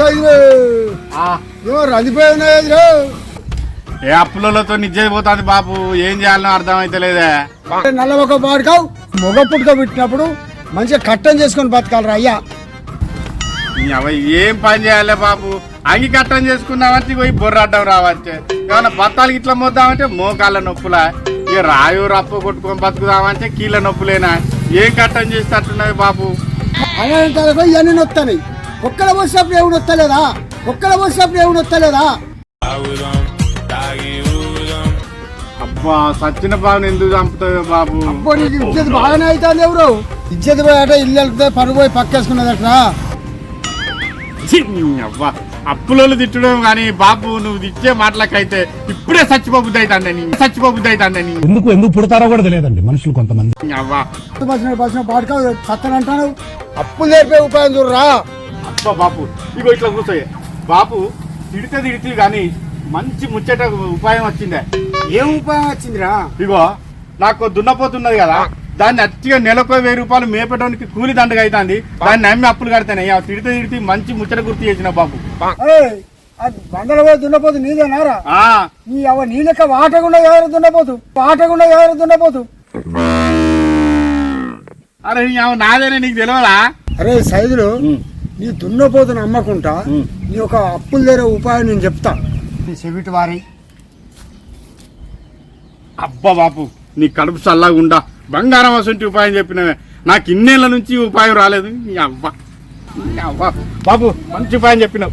ఏమో ఏ అప్పులతో నిజం పోతుంది బాపు ఏం చేయాలనో అర్థం అయితే లేదే నల్ల ఒక పాడుకావు మొగ పుట్టుక పెట్టినప్పుడు మంచిగా కట్టం చేసుకొని బతకాలరా అయ్యా. ఏం పని చేయాలి బాపు అంగి కట్టం చేసుకున్నామంటే పోయి బొర్రడ్డం రావచ్చు ఏమన్నా బత్తాలకి ఇట్లా మోద్దామంటే మోకాళ్ళ నొప్పులా? ఇక రాయు రప్పు కొట్టుకొని బతుకుదామంటే కీళ్ళ నొప్పులేనా? ఏం కట్టం చేసేటట్టున్నది బాపు అనేంతలకు ఇవన్నీ నొత్తాయి ఒక్కడ పోసినప్పుడు ఏమి నొత్తలేదా ఒక్కడ పోసినప్పుడు ఏమి నొత్తలేదా అబ్బా సచ్చిన బాబుని ఎందుకు చంపుతావు బాబు? అబ్బో నీకు ఇజ్జత్ బాగానే అవుతుంది ఎవరు? ఇజ్జత్ పోయాట ఇల్లు వెళ్తే పరుగు పోయి పక్కేసుకున్నదట్రా. ఛీ, అవ్వ అప్పులోళ్ళు తిట్టడం కానీ బాబు నువ్వు తిట్టే మాటలకైతే ఇప్పుడే చచ్చిపోబుద్ది అవుతుందని చచ్చిపోబుద్ది అవుతుందని ఎందుకు ఎందుకు పుడతారో కూడా తెలియదండి మనుషులు కొంతమంది. అవ్వ బసిన బసిన పాడుకావు సత్తనంటాను అప్పులు నేర్పే ఉపాయం చూడరా. అబ్బా బాపు? ఇగో ఇట్లా కూర్చోయే. బాపు తిడితే తిడితే కానీ మంచి ముచ్చట ఉపాయం వచ్చిందే. ఏం ఉపాయం వచ్చిందిరా? ఇగో నాకు దున్నపోతున్నది కదా దాన్ని అట్టిగా నెలకు వెయ్యి రూపాయలు మేపడానికి కూలి దండగా అవుతుంది దాన్ని నమ్మి అప్పులు కడతానే ఇక తిడితే తిడితే మంచి ముచ్చట గుర్తు చేసిన బాబు బండల పోయి దున్నపోతు నీదేనారా ఆ. నీ అవ నీ లెక్క వాటకుండా ఎవరు దున్నపోతు? వాటకుండా ఎవరు దున్నపోతు? అరే నాదేనే నీకు తెలియదా అరే సైదులు నీ దున్నపోతును అమ్మకుంటా నీ ఒక అప్పుల దగ్గర ఉపాయం నేను చెప్తా. చెవిటి వారి. అబ్బా బాపు నీ కడుపు చల్లగా ఉండా. బంగారం అసంటి ఉపాయం చెప్పినవే. నాకు ఇన్నేళ్ళ నుంచి ఉపాయం రాలేదు. నీ అవ్వ నీ అవ్వ. బాబు మంచి ఉపాయం చెప్పినావు.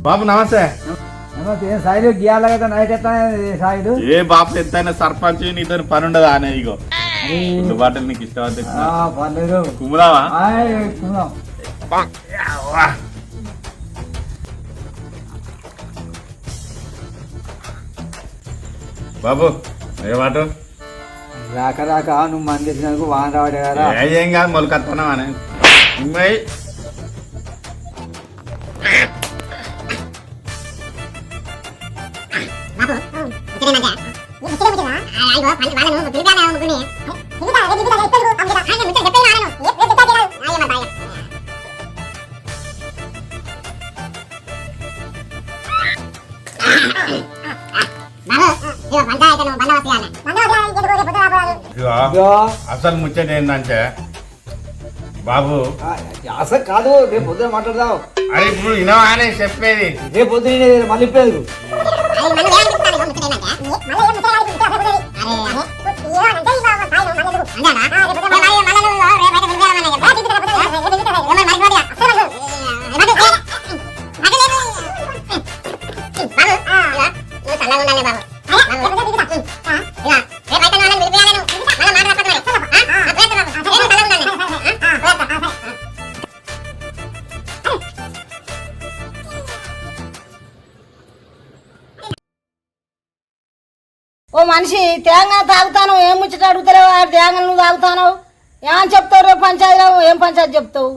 బాబు నమస్తే. సాయిలు? గీయాలి కదా నైట్ సాయిలు? ఏ బాపు ఎంతైనా సర్పంచ్ నీతో పని ఉండదా అనే ఇగో. రెండు బాటలు నీకు ఇష్టం కుమ్రావా. బాబు ఏ మాట రాక రాక నువ్వు మంది వాన రావడే కదా ఏం కాదు మొలకత్తనం అని అసలు ముచ్చట ఏంటంటే బాబు. ఆ, అసలు కాదు రేపు పొద్దున మాట్లాడదాం. అరే ఇప్పుడు ఇనవానే చెప్పేది. రేపు పొద్దున 만약에 이렇게 살아있으니까 그래 그래 아래 아래 이해가 안 되니까 가위로 만들고 안 되나? 아 그래 보자 ఓ మనిషి తేంగా తాగుతాను ఏం ముచ్చట అడుగుతలేవు ఆ తేంగలు నువ్వు తాగుతాను. ఏమని చెప్తావు రేపు పంచాయతీలో? ఏం పంచాయతీ చెప్తావు?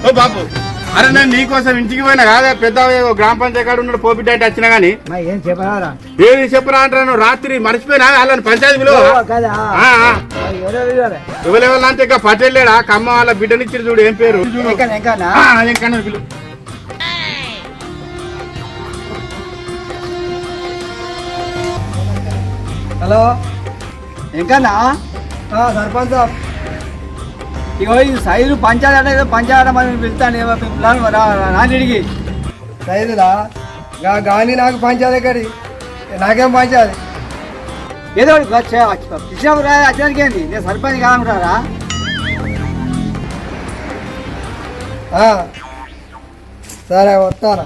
ఓ బాబు అరే నేను నీకోసం ఇంటికి పోయినా కాదా? పెద్ద గ్రామ పంచాయతీ కాడ ఉన్నాడు పోపిట్ అంటే వచ్చినా గానీ. మరి ఏం చెప్పరా ఏది చెప్పరా అంటాను రాత్రి మర్చిపోయినా? వాళ్ళని పంచాయతీ విలువ కదా? ఆ, ఆ. ఎవరో విలువలే. ఎవరెవరు అంటే ఇక పటేల్ లేడా కమ్మ వాళ్ళ బిడ్డనిచ్చి చూడు ఏం పేరు? చూడు ఇంకా ఇంకానా ఆ, ఇంకన్నా పిలు. హలో? ఇంకన్నా సర్పంచ్. ఇగో ఈ సైజు పంచాయతీ అంటే ఏదో పంచాయతీ మరి పిలుస్తాను నాటికి సైదులా గాని నాకు పంచాలి కడి నాకేం పంచాలి ఏదో ఒకటి పిలిచినప్పుడు రా అచ్చడానికి ఏంది? నేను సర్పంచ్ కాదనుకుంటారా సరే వస్తారా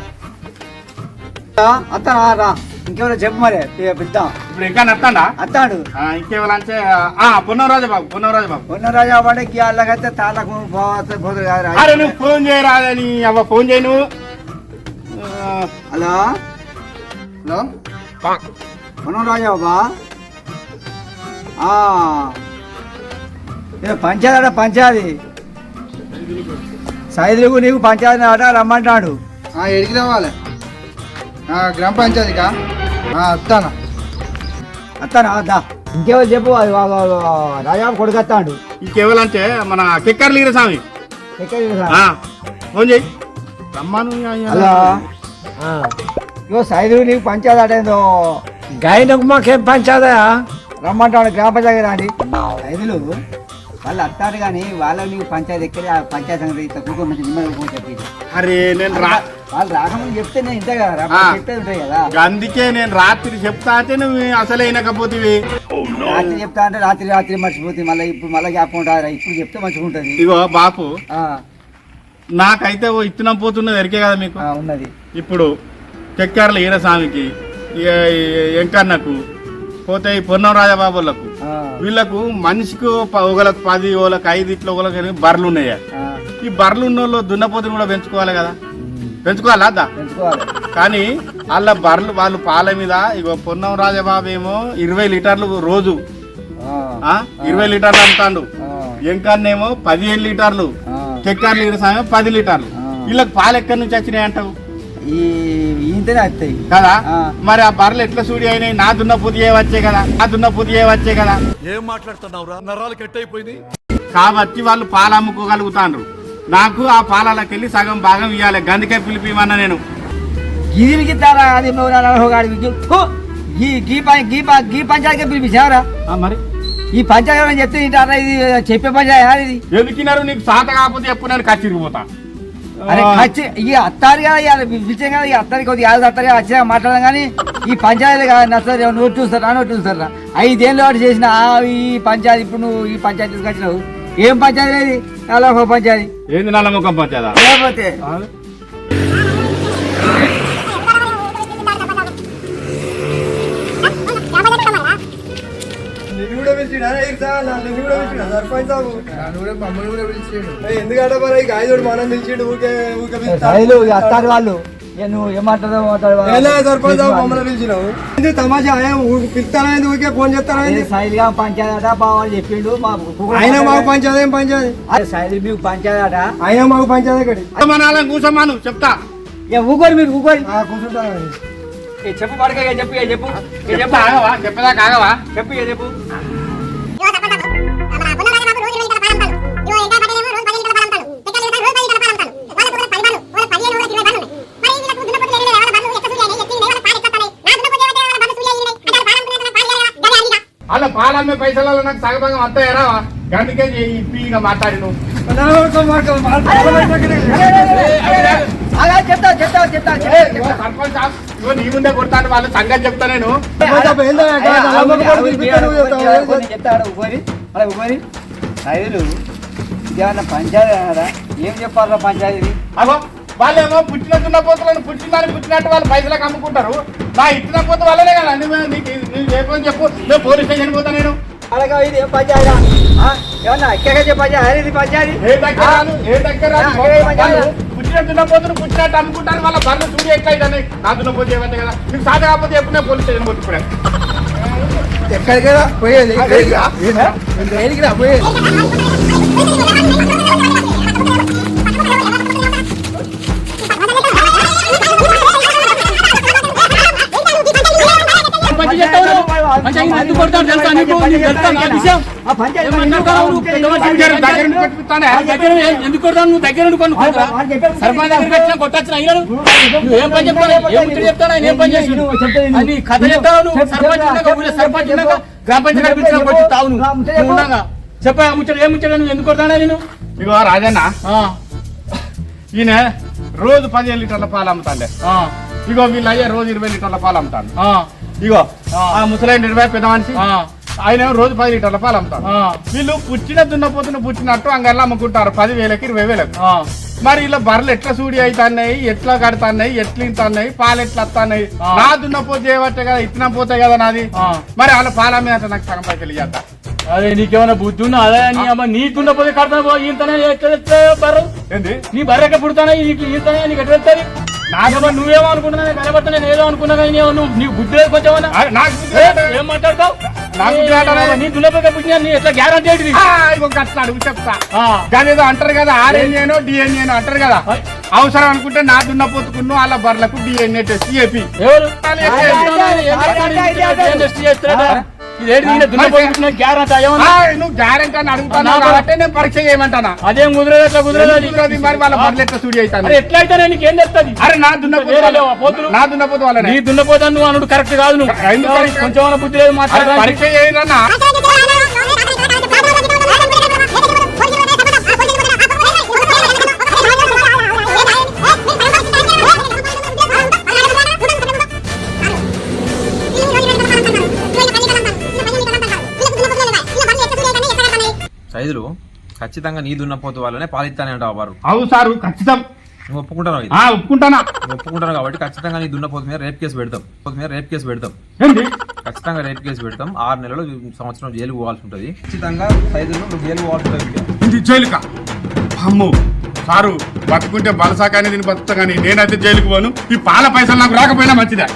అత్తనా రా. ఇంకేమైనా చెప్పు మరి పి- పిలుద్దాం ఇప్పుడు ఇంకా నత్తాడా అత్తాడు ఇంకేవాలంటే ఆ పున్నరాజు బాబు పున్నరాజు బాబు. ఉన్న రాజా పడే గీళ్ళకైతే తాళ్ళకు పోతే పోతుంది కాదు. అరే నువ్వు ఫోన్ చేయరాదని అవ్వ ఫోన్ చేయి నువ్వు ఆ, హలో? హలో? మనం రాజా బాబా ఆ. ఏ పంచాయతీ అట పంచాయతీ. సైదులకు నీకు పంచాయతీ అట రమ్మంటాడు. ఎడికి రావాలి? గ్రామ పంచాయతీకా? వస్తాను అత్తానా. అద్దా ఇంకేమో చెప్పు అది వా- వా- వా- రాజా కొడుకు వస్తాడు ఇంకేవాలంటే మన కిక్కర్ లీర స్వామి. ఫోన్ చేయి. రమ్మను హలో ఇగో సైదు నీకు పంచాయతీ అట ఏందో గాయనకు మాకేం పంచాదా రమ్మంటాడు గ్రామ పంచాయతీ రాండి సైదులు. వాళ్ళు వస్తాడు కానీ వాళ్ళ నీకు పంచాయతీ ఎక్కడ ఆ పంచాయతీ సంగతి కూర్చొని మంచి నిమ్మది కూర్చొని చెప్పి అరే నేను రా వాళ్ళు రాకముందు చెప్తే నేను ఇంతే కదా. చెప్తే ఉంటాయి కదా. అందుకే నేను రాత్రి చెప్తా అంటే నువ్వు అసలే వినకపోతివి. రాత్రి చెప్తా అంటే రాత్రి రాత్రి మర్చిపోతుంది మళ్ళీ ఇప్పుడు మళ్ళీ జ్ఞాపకం ఉంటుంది ఇప్పుడు చెప్తే మంచిగా ఉంటుంది ఇగో బాపు నాకైతే ఓ ఇత్తనం పోతున్నది ఎరికే కదా మీకు? ఉన్నది. ఇప్పుడు చెక్కార్ల ఈరస్వామికి వెంకన్నకు పోతే ఈ పొన్నం రాజబాబులకు వీళ్ళకు మనిషికి ఒకళ్ళకు పది ఒకళ్ళకి ఐదు ఇట్లా ఎనిమిది బర్రెలు ఉన్నాయి. ఈ బర్రెలు ఉన్న వాళ్ళు దున్నపోతుని కూడా పెంచుకోవాలి కదా? పెంచుకోవాలా? పెంచుకోవాలి. కానీ వాళ్ళ బర్రెలు వాళ్ళు పాల మీద ఇగో పొన్నం రాజబాబు ఏమో ఇరవై లీటర్లు రోజు. ఇరవై లీటర్లు అమ్ముతాండు ఆ, ఎంకన్నేమో పదిహేను లీటర్లు. ఆ. చెక్కార్లు ఈరస్వామి పది లీటర్లు. వీళ్ళకి పాలు ఎక్కడి నుంచి వచ్చినాయి అంటావు? ఈ ఇంతనే వస్తాయి కదా. మరి ఆ బర్రెలు ఎట్లా సూడి అయినాయి? నా దున్న పుదియే వచ్చే కదా. నా దున్న పుదియే వచ్చే కదా. ఏం మాట్లాడుతున్నావురా? నరాలు కట్ అయిపోయింది కాబట్టి వాళ్ళు పాలు అమ్ముకోగలుగుతాండ్రు. నాకు ఆ పాలకి వెళ్ళి సగం భాగం ఇవ్వాలి గందికే పిలిపిమన్నా నేను. గిరికి ఇస్తారా అది గి-! గీ గీ పం- గీ ప- గీ పంచాయతీ పిలిపించావరా? మరి? ఈ పంచాయతీ అని చెప్తే ఇది చెప్పే పంచాయతీ ఇది. ఎందుకిన్నారు? నీకు సాత కాకపోతే చెప్పు నేను కచ్చిరిగిపోతా? అరే ఖర్చు ఈ అత్తారు కదా పిలిచాం కదా ఈ అత్తారికి కొద్దిగా యాద అత్తారి వచ్చినా మాట్లాడడం కానీ ఈ పంచాయతీ కదా నచ్చదు నోటు చూస్తారా నోటు చూస్తారా? ఐదేళ్ళు వాటి చేసిన ఆ ఈ పంచాయతీ ఇప్పుడు నువ్వు ఈ పంచాయతీ తీసుకొచ్చినావు ఏం పంచాయతీ నలభై పంచాయతీ. ఏంది ముఖం పంచేదా లేకపోతే ఎందుకంటే మరి గాయదోడు మనం పిలిచిండు ఊకే ఊకే రైలు ఈ అత్తారు వాళ్ళు. ఏ నువ్వు ఏమంటారో సర్పంచ్ మమ్మల్ని పిలిచినావు. ఇది తమాషా? పిలుస్తానా ఊకే ఫోన్ చేస్తానా శైలి గా పంచాయతీ బావాలు చెప్పిండు మా ఆయన మాకు పంచాయతీ ఏం పంచాయతీ? శైలి మీకు పంచాయతీ ఆయన మాకు పంచాయతీ ఎక్కడి? మనాలని కూసమాను చెప్తా. ఏ ఊకోరు మీరు ఊకోరి ఏ చెప్పు పడక చెప్పు చెప్పు. చెప్పు. ఆగవా? చెప్పదా కాగవా చెప్పు చెప్పు. చెప్తా చెప్తా చెప్తా ఏ, ఇగో సర్పంచ్ సాబ్, ఇగో నీ ముందే కొడతాను వాళ్ళ సంగతి చెప్తా నేను. చెప్తాడు ఇదేమన్నా పంచాయతీ అన్నారా? ఏం చెప్పారా పంచాయతీ? అగో వాళ్ళేమో పుట్టిన దున్న పోతులను పుట్టినారు పుట్టినట్టు వాళ్ళు పైసలకు అమ్ముకుంటారు. నా ఇచ్చిన పోత వాళ్ళనే కదా. నువ్వు నీకు చెప్పు. నేను పోలీస్ స్టేషన్ పోతా నేను. అలాగా ఇది ఏం పంచాయతీ? ఏమన్నా పంచాయతీ? ఇది పంచాయతీ? ఏ దగ్గర రాను, ఏ దగ్గర రాను. ఆ, ఏ మధ్య వాళ్ళు పుట్టిన దున్న పోతులు పుట్టినట్టు అమ్ముకుంటారు వాళ్ళ బర్రెలు చూడి ఎట్లా అవుతాయి నా దున్న పోతే ఏమంటే కదా? నీకు సాధ కాకపోతే ఎప్పుడు నేను పోలీస్ స్టేషన్ పోతే ఇప్పుడే. ఎక్కడికైనా పోయేది. రా? పోయేది. ఎందుకు నువ్వు? దగ్గర. సర్పంచ్ దగ్గరికి వచ్చినా కొట్టొచ్చిన? అయినా నువ్వు నువ్వు ఏం పని చెప్తావు? ఏం ముచ్చట చెప్తావు? ఆయన ఏం పని చేసి అని కథ చెప్తావు నువ్వు? సర్పంచ్ ఉన్నాక ఊళ్ళో సర్పంచ్ ఉన్నాక గ్రామ పంచాయతీ పిలిచిన కొట్టి తావు నువ్వు. నువ్వు ఉండగా చెప్పా ముచ్చట. ఏం ముచ్చట? నువ్వు ఎందుకు కొడతాడా నేను? ఇగో రాజన్న. ఆ, ఈయన రోజు పదిహేను లీటర్ల పాలు అమ్ముతాండే. ఆ, ఇగో వీళ్ళు అయ్యే రోజు ఇరవై లీటర్ల పాలు అమ్ముతాడు. ఆ, ఇగో ముసలైన ఇరవై పెద్ద మనిషి ఆ, ఆయన ఏమో రోజు పది లీటర్ల పాలు అమ్ముతాడు ఆ, వీళ్ళు పుచ్చిన దున్నపోతున్న పుచ్చినట్టు అంగర్లో అమ్ముకుంటారు పది వేలకి ఇరవై వేలకు మరి ఇలా బర్రెలు ఎట్లా సూడి అవుతున్నాయి ఎట్లా కడుతున్నాయి ఎట్లా ఇంతున్నాయి పాలు ఎట్లా వస్తున్నాయి. నా దున్నపోతే చేయబట్టే కదా ఇత్తనం పోతే కదా నాది. మరి వాళ్ళ పాల మీద నాకు సగం పైసలు ఇయ్యద్దా అదే నీకేమైనా బుద్ధి ఉన్నా అదే నీ అమ్మ నీకున్న పోతే కడతాను ఈతనే బర్రు ఏంది నీ బర్రెక్క పుడతానే నీకు ఈతనే నీకు ఎట్లా తెస్తుంది నాకేమో నువ్వేమో అనుకున్నా కనబడతా నేను ఏదో అనుకున్నా కానీ నీవు- నువ్వు నీకు బుద్ధి లేదు కొంచెం ఆ, నాకు బుద్ధి ఏ, మాట్లాడతావు నాకు. నీ పుట్టినా నీ ఎట్లా గ్యారంటీ ఏంటిది అడుగు చెప్తా అంటారు కదా ఆర్ఎన్ఏనో డిఎన్ఏనో అంటారు కదా అవసరం అనుకుంటే నా దున్నపోతుకున్ను వాళ్ళ బర్రెలకు డిఎన్ఏ టెస్ట్ చేపి ఎవరు నువ్వు గ్యారెంటీ అని అడుగుతాను నా- కాబట్టి నేను పరీక్ష చేయమంటానా అదేం కుదరదు ఎట్లా కుదరదు అది. కుదరదు మరి వాళ్ళ ఎట్లా అవుతాను ఎట్లా అయితే చెప్తుంది అరే నా దున్నపోతు వేరే లేవా పోతులు? నా దున్నపోతు వాళ్ళనే నీ దున్నపోతా నువ్వు అనుడు కరెక్ట్ కాదు నువ్వు? కొంచెం బుద్ధి లేదు పరీక్ష చేయనన్నా సైజులు ఖచ్చితంగా నీ దున్నపోతు వాళ్ళనే పాలిస్తానంటావు వారు అవు సారు ఖచ్చితం నువ్వు ఒప్పుకుంటావు ఇది ఆ ఒప్పుకుంటానా నువ్వు ఒప్పుకుంటావు కాబట్టి ఖచ్చితంగా నీ దున్నపోతు మీద రేప్ కేసు పెడతాం పోతు మీద రేప్ కేసు పెడతాం ఖచ్చితంగా రేప్ కేసు పెడతాం ఆరు నెలలు సంవత్సరం జైలు పోవాల్సి ఉంటుంది ఖచ్చితంగా సైజులు నువ్వు జైలు పోవాల్సి ఉంటుంది ఇది జైలుకా అమ్ము సారు బతుకుంటే బలసా కానీ దీన్ని బతుకుతా కానీ నేనైతే జైలుకు పోను ఈ పాల పైసలు నాకు రాకపోయినా మంచిదే